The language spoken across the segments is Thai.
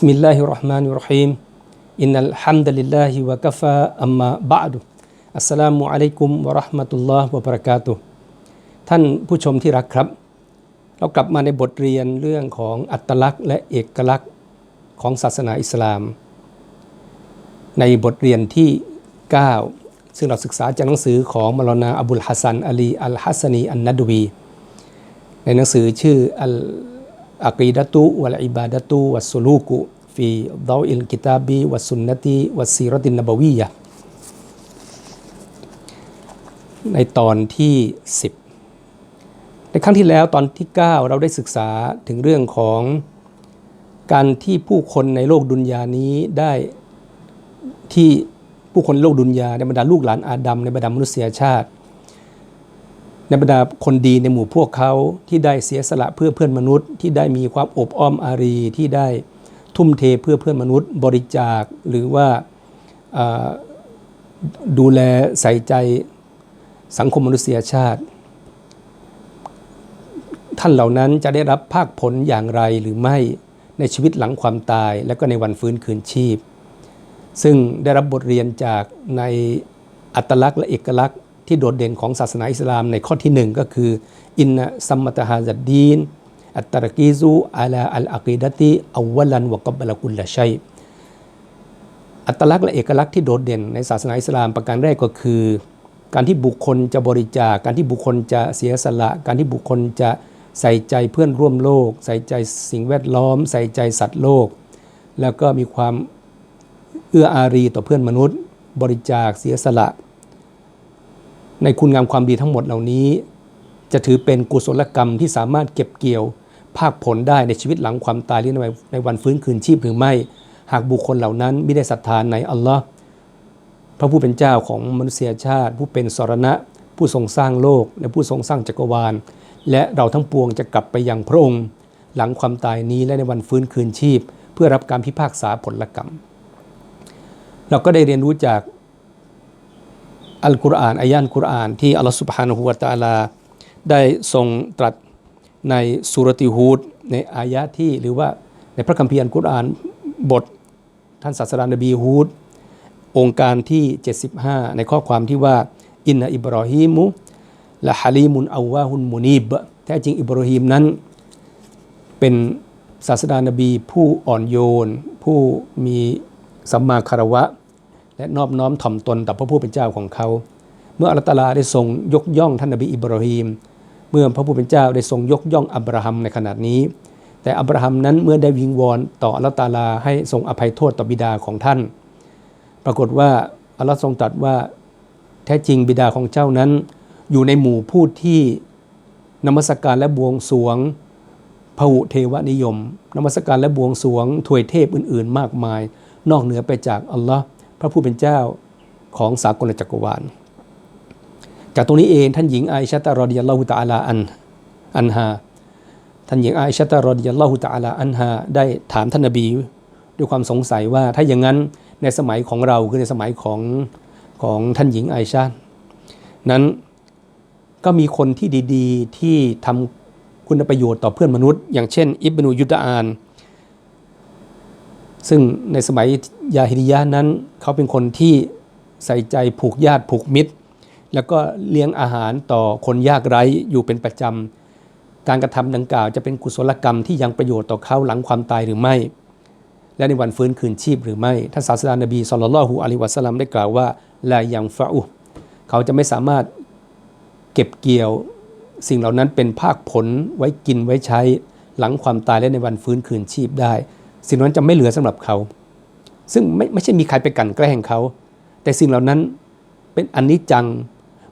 بسم الله الرحمن الرحيم إن الحمد لله وكفى أما بعد السلام عليكم ورحمة الله وبركاته ท่านผู้ชมที่รักครับ เรากลับมาในบทเรียนเรื่องของอัตลักษณ์และเอกลักษณ์ของศาสนาอิสลาม ในบทเรียนที่ 9 ซึ่งเราศึกษาจากหนังสือของมลนาอับุลฮัสซันอาลีอัลฮัสซานีอันนัดวี ในหนังสือชื่ออัล อักีดะตุวัลอิบาดะตุวัสุลูกุฟีดาวอิลกิตาบีวัสุนนติวัสซีรตินนบวียะในตอนที่ 10 ในครั้งที่แล้วตอนที่ 9 เราได้ศึกษาถึงเรื่องของการที่ผู้คนในโลกดุนยานี้ได้ที่ผู้คนโลกดุนยาในบรรดาลูกหลานอาดัมในบรรดามนุษยชาติ ในบรรดาคนดีในหมู่พวกเขาที่ได้เสียสละเพื่อเพื่อนมนุษย์ ที่ได้มีความอบอ้อมอารีที่ได้ทุ่มเทเพื่อเพื่อนมนุษย์ บริจาคหรือว่าดูแลใส่ใจสังคมมนุษยชาติ ท่านเหล่านั้นจะได้รับภาคผลอย่างไรหรือไม่ในชีวิตหลังความตาย และก็ในวันฟื้นคืนชีพ ซึ่งได้รับบทเรียนจากในอัตลักษณ์และเอกลักษณ์ ที่โดดเด่นของศาสนาอิสลามในข้อที่หนึ่งก็คืออินสัมมัตฮาซัดดีนอัตตรกีซูอัลาอัลอากีดติอวลันวกับลกุลละชัยอัตลักษณ์และเอกลักษณ์ที่โดดเด่นในศาสนาอิสลามประการแรกก็คือ การที่บุคคลจะบริจาคการที่บุคคลจะเสียสละ การที่บุคคลจะใส่ใจเพื่อนร่วมโลก ใส่ใจสิ่งแวดล้อม ใส่ใจสัตว์โลก แล้วก็มีความเอื้ออารีต่อเพื่อนมนุษย์ บริจาคเสียสละ ในคุณงามความดีทั้งหมดเหล่านี้ จะถือเป็นกุศลกรรมที่สามารถเก็บเกี่ยวภาคผลได้ในชีวิตหลังความตายหรือในวันฟื้นคืนชีพหรือไม่ หากบุคคลเหล่านั้นไม่ได้ศรัทธานในอัลลอฮ์พระผู้เป็นเจ้าของมนุษยชาติ ผู้เป็นสรณะ ผู้ทรงสร้างโลก และผู้ทรงสร้างจักรวาล และเราทั้งปวงจะกลับไปยังพระองค์ หลังความตายนี้และในวันฟื้นคืนชีพ เพื่อรับการพิพากษาผลกรรม เราก็ได้เรียนรู้จาก อัลกุรอานอายันกุรอานที่อัลลอฮฺสุบฮานะฮูวะตะอาลา ได้ทรงตรัสในสุรติฮูดในอายะที่หรือว่าในพระคัมภีร์อัลกุรอานบทท่านศาสดานบีฮูดองค์การที่ 75 ในข้อความที่ว่า อินนอิบรอฮีมุละฮาลีมุนอาวาฮุนมุนีบแท้จริงอิบรอฮีมนั้น เป็นศาสดานบีผู้อ่อนโยน ผู้มีสัมมาคารวะ และนอบน้อมถ่อมตนต่อพระผู้เป็นเจ้าของเขา เมื่ออัลลอฮฺได้ทรงยกย่องท่านนบีอิบรอฮีมเมื่อพระผู้เป็นเจ้าได้ทรงยกย่องอับราฮัมในขนาดนี้ แต่อับราฮัมนั้นเมื่อได้วิงวอนต่ออัลลอฮฺให้ทรงอภัยโทษต่อบิดาของท่าน ปรากฏว่าอัลลอฮ์ทรงตรัสว่าแท้จริงบิดาของเจ้านั้น อยู่ในหมู่ผู้ที่นมัสการและบวงสวงพหุเทวนิยมนมัสการและบวงสวงถวยเทพอื่น ๆ มากมาย นอกเหนือไปจากอัลลอฮ์ พระผู้เป็นเจ้าของสากลจักรวาล จากตรงนี้เองท่านหญิงไอชัตารอดิยัลลอฮุตะอาลาอันอันฮาท่านหญิงไอชัตารอดิยัลลอฮุตะอาลาอันฮาได้ถามท่านนบีด้วยความสงสัยว่าถ้าอย่างนั้นในสมัยของเราคือในสมัยของของท่านหญิงไอชานั้นก็มีคนที่ดีๆ ที่ทำคุณประโยชน์ต่อเพื่อนมนุษย์ อย่างเช่น อิบนูยุตอาน ซึ่งในสมัยยาฮิริยะนั้น เขาเป็นคนที่ใส่ใจผูกญาติผูกมิตร แล้วก็เลี้ยงอาหารต่อคนยากไร้อยู่เป็นประจำ การกระทำดังกล่าวจะเป็นกุศลกรรมที่ยังประโยชน์ต่อเขาหลังความตายหรือไม่ และในวันฟื้นคืนชีพหรือไม่ท่านศาสดานบีสุลต่านละฮูอะลัยวะสัลลัมได้กล่าวว่าลายังฟาอุเขาจะไม่สามารถเก็บเกี่ยวสิ่งเหล่านั้นเป็นภาคผลไว้กินไว้ใช้หลังความตายและในวันฟื้นคืนชีพได้ สิ่งนั้นจะไม่เหลือสำหรับเขา ซึ่งไม่ไม่ใช่มีใครไปกันแกล้งเขา แต่สิ่งเหล่านั้นเป็นอนิจจัง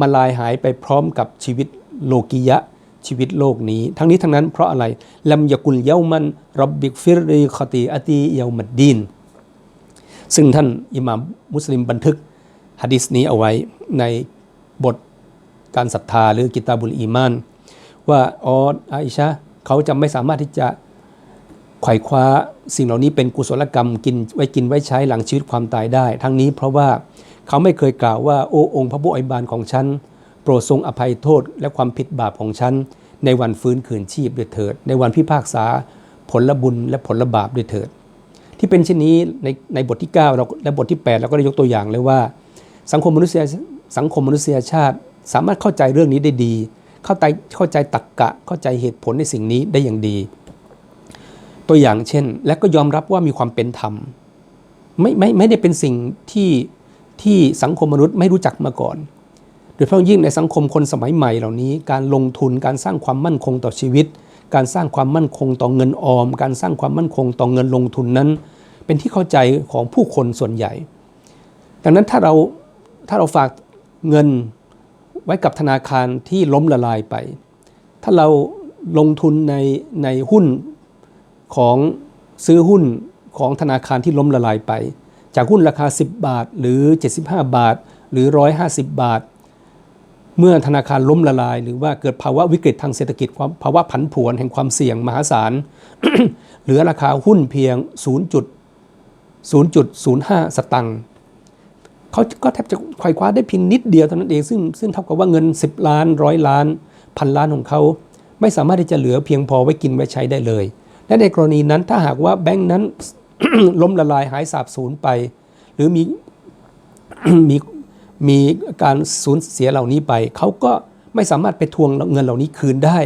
มาลายหายไปพร้อมกับชีวิตโลกิยะชีวิตโลกนี้ ทั้งนี้ทั้งนั้นเพราะอะไรลัมยกุลเยามันรับบิกฟิรีคตีอตีเยามัดดีนซึ่งท่านอิหม่ามมุสลิมบันทึกฮะดิษนี้เอาไว้ในบทการศรัทธาหรือกิตาบุลอีมาน ว่าอ๋ออาอิชะเขาจะไม่สามารถที่จะ ไขว่คว้าสิ่งเหล่านี้เป็นกุศลกรรมกินไว้กินไว้ใช้หลังชีวิตความตายได้ ทั้งนี้เพราะว่าเขาไม่เคยกล่าวว่าโอ้องค์พระผู้อิบานของฉันโปรดทรงอภัยโทษและความผิดบาปของฉันในวันฟื้นคืนชีพด้วยเถิด ในวันพิพากษาผลบุญและผลบาปด้วยเถิด ที่เป็นเช่นนี้ในในบทที่ 9 เราและบทที่ 8 เราก็ได้ยกตัวอย่างเลยว่า สังคมมนุษยสังคมมนุษยชาติ สามารถเข้าใจเรื่องนี้ได้ดี เข้าใจเข้าใจตรรกกะเข้าใจเหตุผลในสิ่งนี้ได้อย่างดี ตัวอย่างเช่น และก็ยอมรับว่ามีความเป็นธรรมไม่ไม่ไม่ได้เป็นสิ่งที่ที่สังคมมนุษย์ไม่รู้จักมาก่อน โดยเฉพาะยิ่งในสังคมคนสมัยใหม่เหล่านี้ การลงทุนการสร้างความมั่นคงต่อชีวิต การสร้างความมั่นคงต่อเงินออม การสร้างความมั่นคงต่อเงินลงทุนนั้น เป็นที่เข้าใจของผู้คนส่วนใหญ่ ดังนั้นถ้าเราถ้าเราฝากเงินไว้กับธนาคารที่ล้มละลายไป ถ้าเราลงทุนในในหุ้น ของซื้อหุ้นของธนาคารที่ล้มละลายไป จากหุ้นราคา 10 บาท หรือ 75 บาท หรือ 150 บาท เมื่อธนาคารล้มละลาย หรือว่าเกิดภาวะวิกฤตทางเศรษฐกิจความภาวะผันผวนแห่งความเสี่ยงมหาศาล เหลือราคาหุ้นเพียง 0.0.05 สตังค์เขาก็แทบจะควายคว้าได้เพียงนิดเดียวเท่านั้นเอง ซึ่งซึ่งเท่ากับว่าเงิน 10 ล้านร้อยล้านพันล้านของเขา ไม่สามารถที่จะเหลือเพียงพอไว้กินไว้ใช้ได้เลย และในกรณีนั้นถ้าหากว่าแบงค์นั้นล้มละลายหายสาบสูญไป หรือมีมีมีการสูญเสียเหล่านี้ไป เขาก็ไม่สามารถไปทวงเงินเหล่านี้คืนได้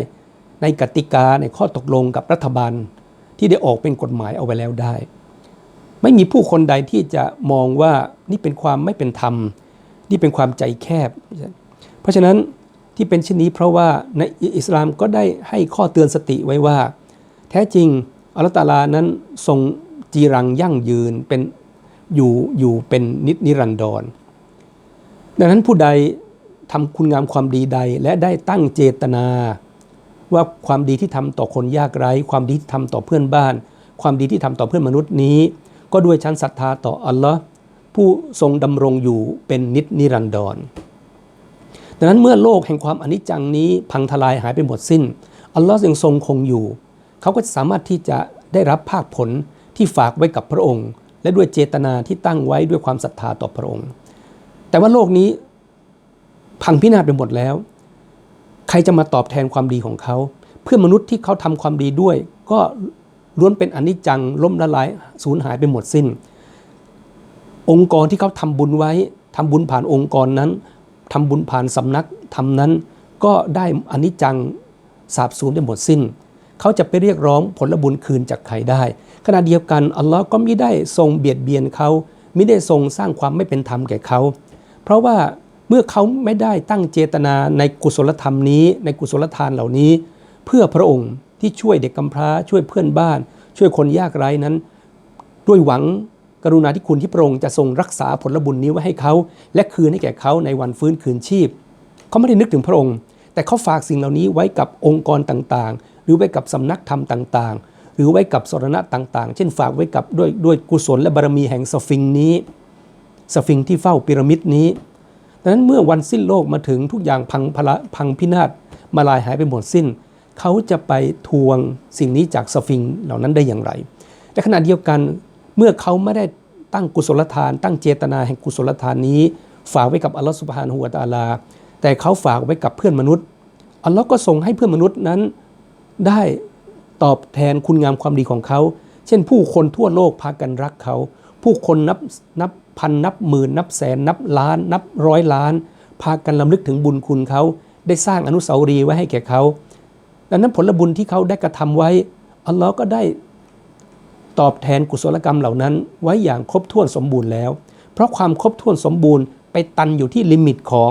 ในกติกาในข้อตกลงกับรัฐบาล ที่ได้ออกเป็นกฎหมายเอาไว้แล้วได้ ไม่มีผู้คนใดที่จะมองว่านี่เป็นความไม่เป็นธรรม นี่เป็นความใจแคบ เพราะฉะนั้นที่เป็นเช่นนี้เพราะว่าในอิสลามก็ได้ให้ข้อเตือนสติไว้ว่า ท้จริงอัลตาลานั้นทรงจีรังยั่งยืนเป็นอยู่อยู่เป็นนิจนิรันดร ดังนั้นผู้ใดทำคุณงามความดีใดและได้ตั้งเจตนา ว่าความดีที่ทำต่อคนยากไร้ ความดีที่ทำต่อเพื่อนบ้าน ความดีที่ทำต่อเพื่อนมนุษย์นี้ ก็ด้วยชั้นศรัทธาต่ออัลลอฮ์ผู้ทรงดำรงอยู่เป็นนิจนิรันดร ดังนั้นเมื่อโลกแห่งความอนิจจังนี้พังทลายหายไปหมดสิ้น อัลลอฮ์ยังทรงคงอยู่ เขาก็สามารถที่จะได้รับภาคผลที่ฝากไว้กับพระองค์ และด้วยเจตนาที่ตั้งไว้ด้วยความศรัทธาต่อพระองค์ แต่ว่าโลกนี้พังพินาศไปหมดแล้ว ใครจะมาตอบแทนความดีของเขา เพื่อนมนุษย์ที่เขาทำความดีด้วย ก็ล้วนเป็นอนิจจังล้มละลายสูญหายไปหมดสิ้น องค์กรที่เขาทำบุญไว้ทำบุญผ่านองค์กรนั้นทำบุญผ่านสำนักทำนั้น ก็ได้อนิจจังสาบสูญไปหมดสิ้น เขาจะไปเรียกร้องผลบุญคืนจากใครได้ ขณะเดียวกันอัลลอฮ์ก็ไม่ได้ทรงเบียดเบียนเขาไม่ได้ทรงสร้างความไม่เป็นธรรมแก่เขา เพราะว่าเมื่อเขาไม่ได้ตั้งเจตนาในกุศลธรรมนี้ ในกุศลทานเหล่านี้ เพื่อพระองค์ที่ช่วยเด็กกำพร้าช่วยเพื่อนบ้าน ช่วยคนยากไร้นั้น ด้วยหวังกรุณาธิคุณที่พระองค์จะทรงรักษาผลบุญนี้ไว้ให้เขา และคืนให้แก่เขาในวันฟื้นคืนชีพ เขาไม่ได้นึกถึงพระองค์ แต่เขาฝากสิ่งเหล่านี้ไว้กับองค์กรต่างๆ หรือไว้กับสำนักธรรมต่างๆ หรือไว้กับสรณะต่างๆ เช่นฝากไว้กับด้วยด้วยกุศลและบารมีแห่งสฟิงนี้สฟิงที่เฝ้าพีระมิดนี้ดังนั้นเมื่อวันสิ้นโลกมาถึงทุกอย่างพังพละพังพินาศมาลายหายไปหมดสิ้น เขาจะไปทวงสิ่งนี้จากสฟิงเหล่านั้นได้อย่างไรแต่ขณะเดียวกันเมื่อเขาไม่ได้ตั้งกุศลทาน ตั้งเจตนาแห่งกุศลทานนี้ ฝากไว้กับอัลลอฮฺสุบฮานะฮูวะตาลา แต่เขาฝากไว้กับเพื่อนมนุษย์อัลลอฮ์ก็ทรงให้เพื่อนมนุษย์นั้น ได้ตอบแทนคุณงามความดีของเขา เช่นผู้คนทั่วโลกพากันรักเขา ผู้คนนับนับพันนับหมื่นนับแสน นับล้าน นับร้อยล้าน พากันลำลึกถึงบุญคุณเขา ได้สร้างอนุสาวรีย์ไว้ให้แก่เขา ดังนั้นผลบุญที่เขาได้กระทำไว้ อัลลอฮ์ก็ได้ตอบแทนกุศลกรรมเหล่านั้น ไว้อย่างครบถ้วนสมบูรณ์แล้ว เพราะความครบถ้วนสมบูรณ์ไปตันอยู่ที่ลิมิตของ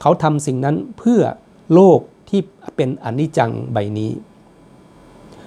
เขาทำสิ่งนั้นเพื่อโลกที่เป็นอนิจจังใบนี้